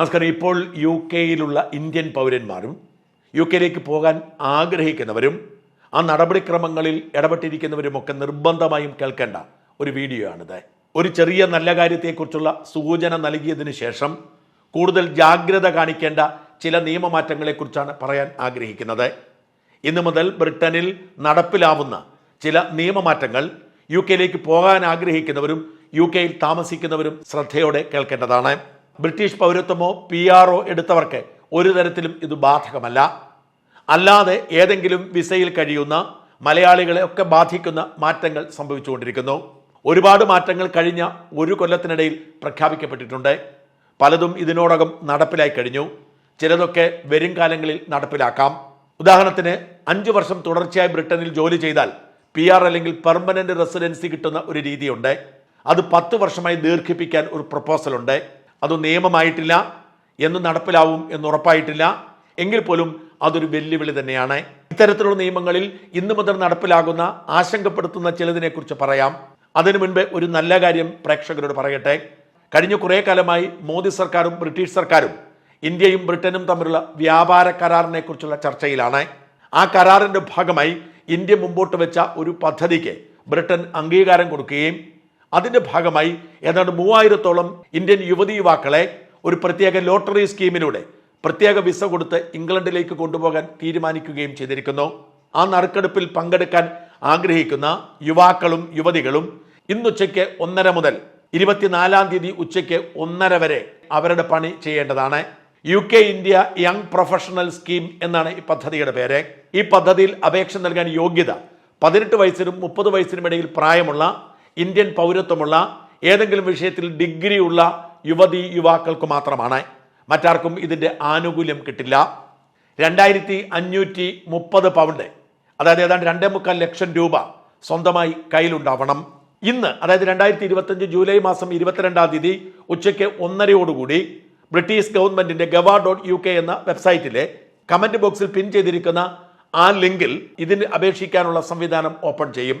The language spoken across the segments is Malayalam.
നമസ്കാരം. ഇപ്പോൾ യു കെയിലുള്ള ഇന്ത്യൻ പൗരന്മാരും യു കെയിലേക്ക് പോകാൻ ആഗ്രഹിക്കുന്നവരും ആ നടപടിക്രമങ്ങളിൽ ഇടപെട്ടിരിക്കുന്നവരുമൊക്കെ നിർബന്ധമായും കേൾക്കേണ്ട ഒരു വീഡിയോ ആണിത് ഒരു ചെറിയ നല്ല കാര്യത്തെക്കുറിച്ചുള്ള സൂചന നൽകിയതിന് ശേഷം കൂടുതൽ ജാഗ്രത കാണിക്കേണ്ട ചില നിയമമാറ്റങ്ങളെക്കുറിച്ചാണ് പറയാൻ ആഗ്രഹിക്കുന്നത്. ഇന്നു മുതൽ ബ്രിട്ടനിൽ നടപ്പിലാവുന്ന ചില നിയമമാറ്റങ്ങൾ യു കെയിലേക്ക് പോകാൻ ആഗ്രഹിക്കുന്നവരും യു കെയിൽ താമസിക്കുന്നവരും ശ്രദ്ധയോടെ കേൾക്കേണ്ടതാണ്. ബ്രിട്ടീഷ് പൗരത്വമോ പി ആർ എടുത്തവർക്ക് ഒരു തരത്തിലും ഇത് ബാധകമല്ല. അല്ലാതെ ഏതെങ്കിലും വിസയിൽ കഴിയുന്ന മലയാളികളെ ഒക്കെ ബാധിക്കുന്ന മാറ്റങ്ങൾ സംഭവിച്ചുകൊണ്ടിരിക്കുന്നു. ഒരുപാട് മാറ്റങ്ങൾ കഴിഞ്ഞ ഒരു കൊല്ലത്തിനിടയിൽ പ്രഖ്യാപിക്കപ്പെട്ടിട്ടുണ്ട്. പലതും ഇതിനോടകം നടപ്പിലായി കഴിഞ്ഞു. ചിലതൊക്കെ വരും കാലങ്ങളിൽ നടപ്പിലാക്കാം. ഉദാഹരണത്തിന് അഞ്ച് വർഷം തുടർച്ചയായി ബ്രിട്ടനിൽ ജോലി ചെയ്താൽ പി ആർ അല്ലെങ്കിൽ പെർമനന്റ് റെസിഡൻസി കിട്ടുന്ന ഒരു രീതിയുണ്ട്. അത് പത്ത് വർഷമായി ദീർഘിപ്പിക്കാൻ ഒരു പ്രപ്പോസൽ ഉണ്ട്. അത് നിയമമായിട്ടില്ല എന്ന് നടപ്പിലാവും എന്ന് ഉറപ്പായിട്ടില്ല. എങ്കിൽ പോലും അതൊരു വെല്ലുവിളി തന്നെയാണ്. ഇത്തരത്തിലുള്ള നിയമങ്ങളിൽ ഇന്നു മുതൽ നടപ്പിലാകുന്ന ആശങ്കപ്പെടുത്തുന്ന ചിലതിനെക്കുറിച്ച് പറയാം. അതിനു മുൻപ് ഒരു നല്ല കാര്യം പ്രേക്ഷകരോട് പറയട്ടെ. കഴിഞ്ഞ കുറേ കാലമായി മോദി സർക്കാരും ബ്രിട്ടീഷ് സർക്കാരും ഇന്ത്യയും ബ്രിട്ടനും തമ്മിലുള്ള വ്യാപാര കരാറിനെ കുറിച്ചുള്ള ചർച്ചയിലാണ്. ആ കരാറിന്റെ ഭാഗമായി ഇന്ത്യ മുമ്പോട്ട് വെച്ച ഒരു പദ്ധതിക്ക് ബ്രിട്ടൻ അംഗീകാരം കൊടുക്കുകയും അതിന്റെ ഭാഗമായി ഏതാണ്ട് മൂവായിരത്തോളം ഇന്ത്യൻ യുവതി യുവാക്കളെ ഒരു പ്രത്യേക ലോട്ടറി സ്കീമിലൂടെ പ്രത്യേക വിസ കൊടുത്ത് ഇംഗ്ലണ്ടിലേക്ക് കൊണ്ടുപോകാൻ തീരുമാനിക്കുകയും ചെയ്തിരിക്കുന്നു. ആ നറുക്കെടുപ്പിൽ പങ്കെടുക്കാൻ ആഗ്രഹിക്കുന്ന യുവാക്കളും യുവതികളും ഇന്നുച്ചയ്ക്ക് ഒന്നര മുതൽ ഇരുപത്തിനാലാം തീയതി ഉച്ചയ്ക്ക് ഒന്നര വരെ അവരുടെ പണി ചെയ്യേണ്ടതാണ്. U K India young professional scheme എന്നാണ് ഈ പദ്ധതിയുടെ പേര്. ഈ പദ്ധതിയിൽ അപേക്ഷ നൽകാൻ യോഗ്യത പതിനെട്ട് വയസ്സിനും മുപ്പത് വയസ്സിനും ഇടയിൽ പ്രായമുള്ള ഇന്ത്യൻ പൗരത്വമുള്ള ഏതെങ്കിലും വിഷയത്തിൽ ഡിഗ്രി ഉള്ള യുവതി യുവാക്കൾക്ക് മാത്രമാണ്. മറ്റാർക്കും ഇതിന്റെ ആനുകൂല്യം കിട്ടില്ല. രണ്ടായിരത്തി അഞ്ഞൂറ്റി മുപ്പത് പൗണ്ട് അതായത് ഏതാണ്ട് രണ്ടേ മുക്കാൽ ലക്ഷം രൂപ സ്വന്തമായി കയ്യിലുണ്ടാവണം. ഇന്ന് അതായത് രണ്ടായിരത്തി ഇരുപത്തഞ്ച് ജൂലൈ മാസം ഇരുപത്തിരണ്ടാം തീയതി ഉച്ചയ്ക്ക് ഒന്നരയോടുകൂടി ബ്രിട്ടീഷ് ഗവൺമെന്റിന്റെ ഗവ ഡോട്ട് യു കെ എന്ന വെബ്സൈറ്റിലെ കമന്റ് ബോക്സിൽ പിൻ ചെയ്തിരിക്കുന്ന ആ ലിങ്കിൽ ഇതിന് അപേക്ഷിക്കാനുള്ള സംവിധാനം ഓപ്പൺ ചെയ്യും.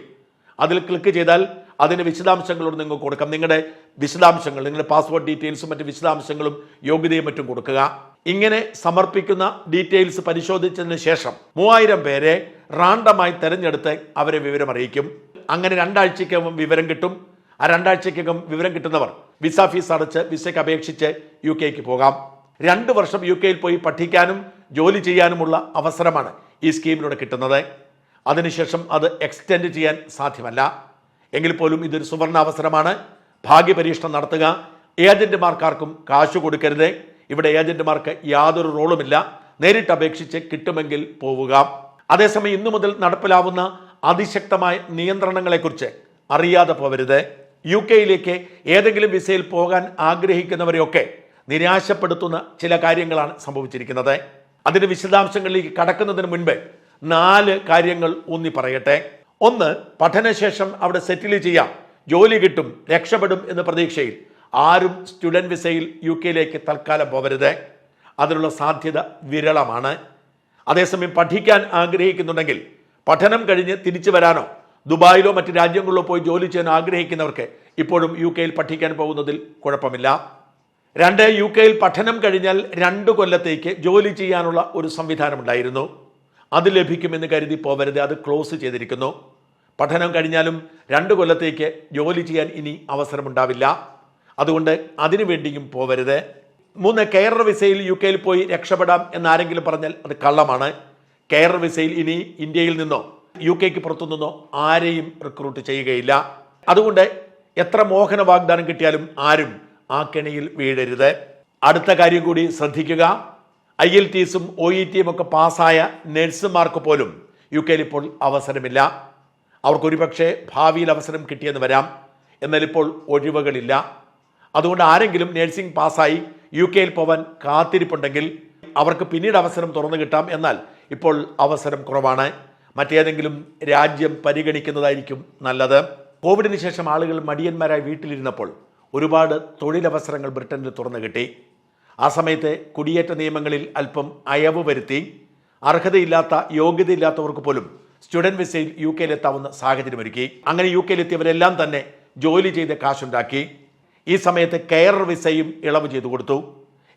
അതിൽ ക്ലിക്ക് ചെയ്താൽ അതിന് വിശദാംശങ്ങളോട് നിങ്ങൾക്ക് കൊടുക്കാം. നിങ്ങളുടെ വിശദാംശങ്ങൾ നിങ്ങളുടെ പാസ്പോർട്ട് ഡീറ്റെയിൽസും മറ്റ് വിശദാംശങ്ങളും യോഗ്യതയും മറ്റും കൊടുക്കുക. ഇങ്ങനെ സമർപ്പിക്കുന്ന ഡീറ്റെയിൽസ് പരിശോധിച്ചതിന് ശേഷം മൂവായിരം പേരെ റാണ്ടമായി തെരഞ്ഞെടുത്ത് അവരെ വിവരം അറിയിക്കും. അങ്ങനെ രണ്ടാഴ്ചയ്ക്കകം വിവരം കിട്ടും. ആ രണ്ടാഴ്ചയ്ക്കകം വിവരം കിട്ടുന്നവർ വിസ ഫീസ് അടച്ച് വിസയ്ക്ക് അപേക്ഷിച്ച് യു കെക്ക് പോകാം. രണ്ട് വർഷം യു കെയിൽ പോയി പഠിക്കാനും ജോലി ചെയ്യാനുമുള്ള അവസരമാണ് ഈ സ്കീമിലൂടെ കിട്ടുന്നത്. അതിനുശേഷം അത് എക്സ്റ്റെൻഡ് ചെയ്യാൻ സാധ്യമല്ല. എങ്കിൽ പോലും ഇതൊരു സുവർണ അവസരമാണ്. ഭാഗ്യപരീക്ഷണം നടത്തുക. ഏജന്റുമാർക്കാർക്കും കാശ് കൊടുക്കരുത്. ഇവിടെ ഏജന്റുമാർക്ക് യാതൊരു റോളുമില്ല. നേരിട്ട് അപേക്ഷിച്ച് കിട്ടുമെങ്കിൽ പോവുക. അതേസമയം ഇന്നു മുതൽ നടപ്പിലാവുന്ന അതിശക്തമായ നിയന്ത്രണങ്ങളെക്കുറിച്ച് അറിയാതെ പോവരുത്. യു കെയിലേക്ക് ഏതെങ്കിലും വിസയിൽ പോകാൻ ആഗ്രഹിക്കുന്നവരെയൊക്കെ നിരാശപ്പെടുത്തുന്ന ചില കാര്യങ്ങളാണ് സംഭവിച്ചിരിക്കുന്നത്. അതിന്റെ വിശദാംശങ്ങളിലേക്ക് കടക്കുന്നതിന് മുൻപ് നാല് കാര്യങ്ങൾ ഊന്നി പറയട്ടെ. ഒന്ന് പഠനശേഷം അവിടെ സെറ്റിൽ ചെയ്യാം. ജോലി കിട്ടും രക്ഷപ്പെടും എന്ന പ്രതീക്ഷയിൽ. ആരും സ്റ്റുഡന്റ് വിസയിൽ യു കെയിലേക്ക് തൽക്കാലം പോകരുത്. അതിനുള്ള സാധ്യത വിരളമാണ്. അതേസമയം പഠിക്കാൻ ആഗ്രഹിക്കുന്നുണ്ടെങ്കിൽ പഠനം കഴിഞ്ഞ് തിരിച്ചു വരാനോ ദുബായിലോ മറ്റ് രാജ്യങ്ങളിലോ പോയി ജോലി ചെയ്യാൻ ആഗ്രഹിക്കുന്നവർക്ക് ഇപ്പോഴും യു കെയിൽ പഠിക്കാൻ പോകുന്നതിൽ കുഴപ്പമില്ല. രണ്ട് യു കെയിൽ പഠനം കഴിഞ്ഞാൽ രണ്ട് കൊല്ലത്തേക്ക് ജോലി ചെയ്യാനുള്ള ഒരു സംവിധാനമുണ്ടായിരുന്നു. അത് ലഭിക്കുമെന്ന് കരുതി പോവരുത്. അത് ക്ലോസ് ചെയ്തിരിക്കുന്നു. പഠനം കഴിഞ്ഞാലും രണ്ട് കൊല്ലത്തേക്ക് ജോലി ചെയ്യാൻ ഇനി അവസരമുണ്ടാവില്ല. അതുകൊണ്ട് അതിനു വേണ്ടിയും പോവരുത്. മൂന്ന് കെയർ വിസയിൽ യു കെയിൽ പോയി രക്ഷപ്പെടാം എന്നാരെങ്കിലും പറഞ്ഞാൽ അത് കള്ളമാണ്. കെയർ വിസയിൽ ഇനി ഇന്ത്യയിൽ നിന്നോ യു കെക്ക് പുറത്തു നിന്നോ ആരെയും റിക്രൂട്ട് ചെയ്യുകയില്ല. അതുകൊണ്ട് എത്ര മോഹന വാഗ്ദാനം കിട്ടിയാലും ആരും ആ കെണിയിൽ വീഴരുത്. അടുത്ത കാര്യം കൂടി ശ്രദ്ധിക്കുക. ഐ എൽ ടിസും ഒ ഇ ടിയും ഒക്കെ പാസ്സായ നഴ്സുമാർക്ക് പോലും യു കെയിൽ ഇപ്പോൾ അവസരമില്ല. അവർക്ക് ഒരുപക്ഷെ ഭാവിയിൽ അവസരം കിട്ടിയെന്ന് വരാം. എന്നാൽ ഇപ്പോൾ ഒഴിവുകളില്ല. അതുകൊണ്ട് ആരെങ്കിലും നഴ്സിംഗ് പാസ്സായി യു കെയിൽ പോവാൻ കാത്തിരിപ്പുണ്ടെങ്കിൽ അവർക്ക് പിന്നീട് അവസരം തുറന്നു കിട്ടാം. എന്നാൽ ഇപ്പോൾ അവസരം കുറവാണ്. മറ്റേതെങ്കിലും രാജ്യം പരിഗണിക്കുന്നതായിരിക്കും നല്ലത്. കോവിഡിന് ശേഷം ആളുകൾ മടിയന്മാരായി വീട്ടിലിരുന്നപ്പോൾ ഒരുപാട് തൊഴിലവസരങ്ങൾ ബ്രിട്ടനിൽ തുറന്നു കിട്ടി. ആ സമയത്ത് കുടിയേറ്റ നിയമങ്ങളിൽ അല്പം അയവ് വരുത്തി അർഹതയില്ലാത്ത യോഗ്യതയില്ലാത്തവർക്ക് പോലും സ്റ്റുഡന്റ് വിസയിൽ യു കെയിലെത്താവുന്ന സാഹചര്യമൊരുക്കി അങ്ങനെ യു കെയിലെത്തിയവരെല്ലാം തന്നെ ജോലി ചെയ്ത് കാശുണ്ടാക്കി. ഈ സമയത്ത് കെയർ വിസയും ഇളവ് ചെയ്തു കൊടുത്തു.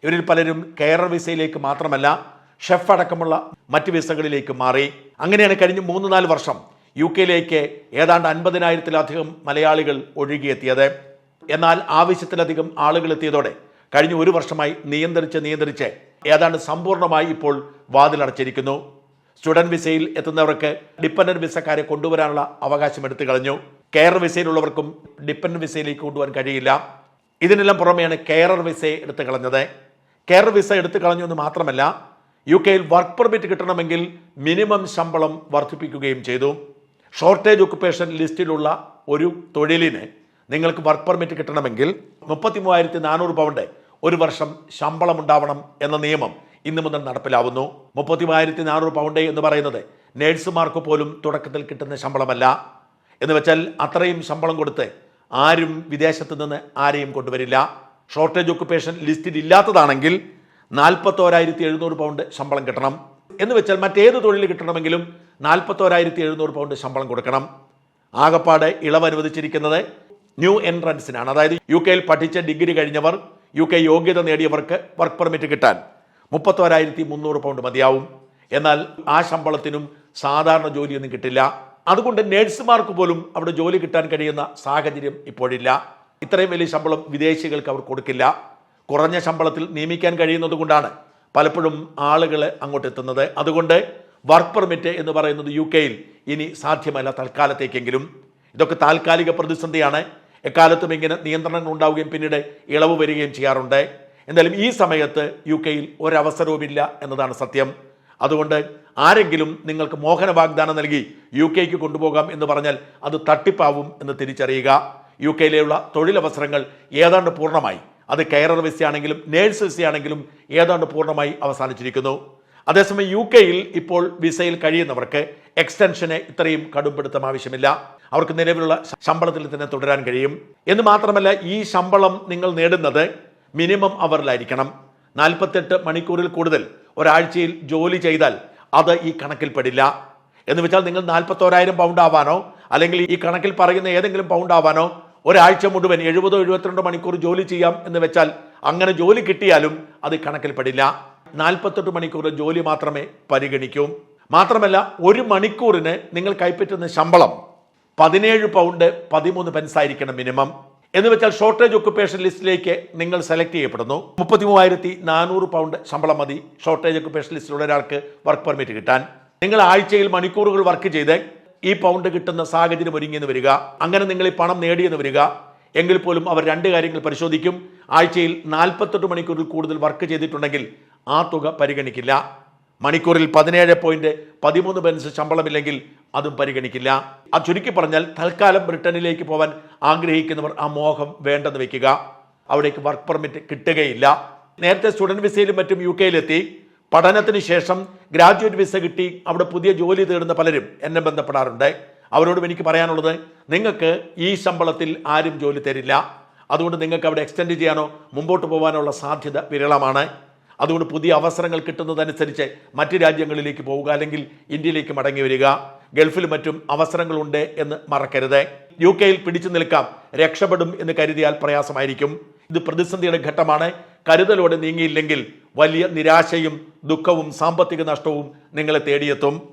ഇവരിൽ പലരും കെയർ വിസയിലേക്ക് മാത്രമല്ല ഷെഫ് അടക്കമുള്ള മറ്റ് വിസകളിലേക്ക് മാറി. അങ്ങനെയാണ് കഴിഞ്ഞ മൂന്ന് നാല് വർഷം യു കെയിലേക്ക് ഏതാണ്ട് അൻപതിനായിരത്തിലധികം മലയാളികൾ ഒഴുകിയെത്തിയത്. എന്നാൽ ആവശ്യത്തിലധികം ആളുകൾ എത്തിയതോടെ കഴിഞ്ഞ ഒരു വർഷമായി നിയന്ത്രിച്ച് നിയന്ത്രിച്ച് ഏതാണ്ട് സമ്പൂർണമായി ഇപ്പോൾ വാതിലടച്ചിരിക്കുന്നു. സ്റ്റുഡന്റ് വിസയിൽ എത്തുന്നവർക്ക് ഡിപ്പെൻഡന്റ് വിസക്കാരെ കൊണ്ടുവരാനുള്ള അവകാശം എടുത്തു കളഞ്ഞു. കെയർ വിസയിലുള്ളവർക്കും ഡിപ്പെൻഡന്റ് വിസയിലേക്ക് കൊണ്ടുപോകാൻ കഴിയില്ല. ഇതിനെല്ലാം പുറമെയാണ് കെയറർ വിസ എടുത്തു കളഞ്ഞത്. കെയർ വിസ എടുത്തു കളഞ്ഞു എന്ന് മാത്രമല്ല യു കെയിൽ വർക്ക് പെർമിറ്റ് കിട്ടണമെങ്കിൽ മിനിമം ശമ്പളം വർദ്ധിപ്പിക്കുകയും ചെയ്തു. ഷോർട്ടേജ് ഒക്കുപേഷൻ ലിസ്റ്റിലുള്ള ഒരു തൊഴിലിന് നിങ്ങൾക്ക് വർക്ക് പെർമിറ്റ് കിട്ടണമെങ്കിൽ മുപ്പത്തി മൂവായിരത്തി നാനൂറ് പൗണ്ട് ഒരു വർഷം ശമ്പളം ഉണ്ടാവണം എന്ന നിയമം ഇന്നു മുതൽ നടപ്പിലാവുന്നു. മുപ്പത്തി മൂവായിരത്തി നാനൂറ് പൗണ്ട് എന്ന് പറയുന്നത് നേഴ്സുമാർക്ക് പോലും തുടക്കത്തിൽ കിട്ടുന്ന ശമ്പളമല്ല. എന്ന് വെച്ചാൽ അത്രയും ശമ്പളം കൊടുത്ത് ആരും വിദേശത്ത് നിന്ന് ആരെയും കൊണ്ടുവരില്ല. ഷോർട്ടേജ് ഒക്കുപേഷൻ ലിസ്റ്റിൽ ഇല്ലാത്തതാണെങ്കിൽ നാൽപ്പത്തോരായിരത്തി എഴുന്നൂറ് പൗണ്ട് ശമ്പളം കിട്ടണം. എന്ന് വെച്ചാൽ മറ്റേത് തൊഴിൽ കിട്ടണമെങ്കിലും നാൽപ്പത്തോരായിരത്തി എഴുന്നൂറ് പൗണ്ട് ശമ്പളം കൊടുക്കണം. ആകപ്പാട് ഇളവ് അനുവദിച്ചിരിക്കുന്നത് ന്യൂ എൻട്രൻസിനാണ്. അതായത് യു കെയിൽ പഠിച്ച ഡിഗ്രി കഴിഞ്ഞവർ യു കെ യോഗ്യത നേടിയവർക്ക് വർക്ക് പെർമിറ്റ് കിട്ടാൻ മുപ്പത്തോരായിരത്തി മുന്നൂറ് പൗണ്ട് മതിയാവും. എന്നാൽ ആ ശമ്പളത്തിനും സാധാരണ ജോലിയൊന്നും കിട്ടില്ല. അതുകൊണ്ട് നേഴ്സുമാർക്ക് പോലും അവിടെ ജോലി കിട്ടാൻ കഴിയുന്ന സാഹചര്യം ഇപ്പോഴില്ല. ഇത്രയും വലിയ ശമ്പളം വിദേശികൾക്ക് അവർ കൊടുക്കില്ല. കുറഞ്ഞ ശമ്പളത്തിൽ നിയമിക്കാൻ കഴിയുന്നത് കൊണ്ടാണ് പലപ്പോഴും ആളുകൾ അങ്ങോട്ട് എത്തുന്നത്. അതുകൊണ്ട് വർക്ക് പെർമിറ്റ് എന്ന് പറയുന്നത് യു കെയിൽ ഇനി സാധ്യമല്ല തൽക്കാലത്തേക്കെങ്കിലും. ഇതൊക്കെ താൽക്കാലിക പ്രതിസന്ധിയാണ്. എക്കാലത്തും ഇങ്ങനെ നിയന്ത്രണങ്ങൾ ഉണ്ടാവുകയും പിന്നീട് ഇളവ് വരികയും ചെയ്യാറുണ്ട്. എന്തായാലും ഈ സമയത്ത് യു കെയിൽ ഒരവസരവുമില്ല എന്നതാണ് സത്യം. അതുകൊണ്ട് ആരെങ്കിലും നിങ്ങൾക്ക് മോഹന വാഗ്ദാനം നൽകി യു കെക്ക് കൊണ്ടുപോകാം എന്ന് പറഞ്ഞാൽ അത് തട്ടിപ്പാവും എന്ന് തിരിച്ചറിയുക. യു കെയിലുള്ള തൊഴിലവസരങ്ങൾ ഏതാണ്ട് പൂർണമായി. അത് കെയറർ വിസയാണെങ്കിലും നേഴ്സ് വിസയാണെങ്കിലും ഏതാണ്ട് പൂർണമായി അവസാനിച്ചിരിക്കുന്നു. അതേസമയം യു കെയിൽ ഇപ്പോൾ വിസയിൽ കഴിയുന്നവർക്ക് എക്സ്റ്റൻഷനെ ഇത്രയും കടുംപിടുത്തം ആവശ്യമില്ല. അവർക്ക് നിലവിലുള്ള ശമ്പളത്തിൽ തന്നെ തുടരാൻ കഴിയും. എന്ന് മാത്രമല്ല ഈ ശമ്പളം നിങ്ങൾ നേടുന്നത് മിനിമം അവറിലായിരിക്കണം. നാൽപ്പത്തെട്ട് മണിക്കൂറിൽ കൂടുതൽ ഒരാഴ്ചയിൽ ജോലി ചെയ്താൽ അത് ഈ കണക്കിൽപ്പെടില്ല എന്ന് വെച്ചാൽ നിങ്ങൾ നാൽപ്പത്തോരായിരം പൗണ്ട് ആവാനോ അല്ലെങ്കിൽ ഈ കണക്കിൽ പറയുന്ന ഏതെങ്കിലും പൗണ്ട് ആവാനോ ഒരാഴ്ച മുഴുവൻ എഴുപതോ എഴുപത്തിരണ്ടോ മണിക്കൂർ ജോലി ചെയ്യാം എന്ന് വെച്ചാൽ അങ്ങനെ ജോലി കിട്ടിയാലും അത് കണക്കിൽപ്പെടില്ല നാൽപ്പത്തെട്ട് മണിക്കൂർ ജോലി മാത്രമേ പരിഗണിക്കൂ. മാത്രമല്ല ഒരു മണിക്കൂറിന് നിങ്ങൾ കൈപ്പറ്റുന്ന ശമ്പളം പതിനേഴ് പൗണ്ട് പതിമൂന്ന് പെൻസ് ആയിരിക്കണം മിനിമം എന്ന് വെച്ചാൽ ഷോർട്ടേജ് ഒക്കുപേഷൻ ലിസ്റ്റിലേക്ക് നിങ്ങൾ സെലക്ട് ചെയ്യപ്പെടുന്നു. മുപ്പത്തി മൂവായിരത്തി നാനൂറ് പൗണ്ട് ശമ്പളം മതി ഷോർട്ടേജ് ഒക്കുപേഷൻ ലിസ്റ്റിലുള്ള ഒരാൾക്ക് വർക്ക് പെർമിറ്റ് കിട്ടാൻ. നിങ്ങൾ ആഴ്ചയിൽ മണിക്കൂറുകൾ വർക്ക് ചെയ്ത് ഈ പൗണ്ട് കിട്ടുന്ന സാഹചര്യം ഒരുങ്ങിയെന്ന് വരിക. അങ്ങനെ നിങ്ങൾ ഈ പണം നേടിയെന്ന് വരിക. എങ്കിൽ പോലും അവർ രണ്ട് കാര്യങ്ങൾ പരിശോധിക്കും. ആഴ്ചയിൽ നാൽപ്പത്തെട്ട് മണിക്കൂറിൽ കൂടുതൽ വർക്ക് ചെയ്തിട്ടുണ്ടെങ്കിൽ ആ തുക പരിഗണിക്കില്ല. മണിക്കൂറിൽ പതിനേഴ് പോയിന്റ് പതിമൂന്ന് പെൻസ് ശമ്പളമില്ലെങ്കിൽ അതും പരിഗണിക്കില്ല. ആ ചുരുക്കി പറഞ്ഞാൽ തൽക്കാലം ബ്രിട്ടനിലേക്ക് പോകാൻ ആഗ്രഹിക്കുന്നവർ ആ മോഹം വേണ്ടെന്ന് വെക്കുക. അവിടേക്ക് വർക്ക് പെർമിറ്റ് കിട്ടുകയില്ല. നേരത്തെ സ്റ്റുഡന്റ് വിസയിലും മറ്റും യു കെയിലെത്തി പഠനത്തിന് ശേഷം ഗ്രാജുവേറ്റ് വിസ കിട്ടി. അവിടെ പുതിയ ജോലി തേടുന്ന പലരും എന്നെ ബന്ധപ്പെടാറുണ്ട്. അവരോടും എനിക്ക് പറയാനുള്ളത് നിങ്ങൾക്ക് ഈ ശമ്പളത്തിൽ ആരും ജോലി തരില്ല. അതുകൊണ്ട് നിങ്ങൾക്ക് അവിടെ എക്സ്റ്റെൻഡ് ചെയ്യാനോ മുമ്പോട്ട് പോകാനുള്ള സാധ്യത വിരളമാണ്. അതുകൊണ്ട് പുതിയ അവസരങ്ങൾ കിട്ടുന്നതനുസരിച്ച് മറ്റ് രാജ്യങ്ങളിലേക്ക് പോവുക അല്ലെങ്കിൽ ഇന്ത്യയിലേക്ക് മടങ്ങി വരിക. ഗൾഫിൽ മറ്റും അവസരങ്ങളുണ്ട് എന്ന് മറക്കരുത്. യു കെയിൽ പിടിച്ചു നിൽക്കാം. രക്ഷപ്പെടും എന്ന് കരുതിയാൽ പ്രയാസമായിരിക്കും. ഇത് പ്രതിസന്ധിയുടെ ഘട്ടമാണ്. കരുതലോടെ നീങ്ങിയില്ലെങ്കിൽ വലിയ നിരാശയും ദുഃഖവും സാമ്പത്തിക നഷ്ടവും നിങ്ങളെ തേടിയെത്തും.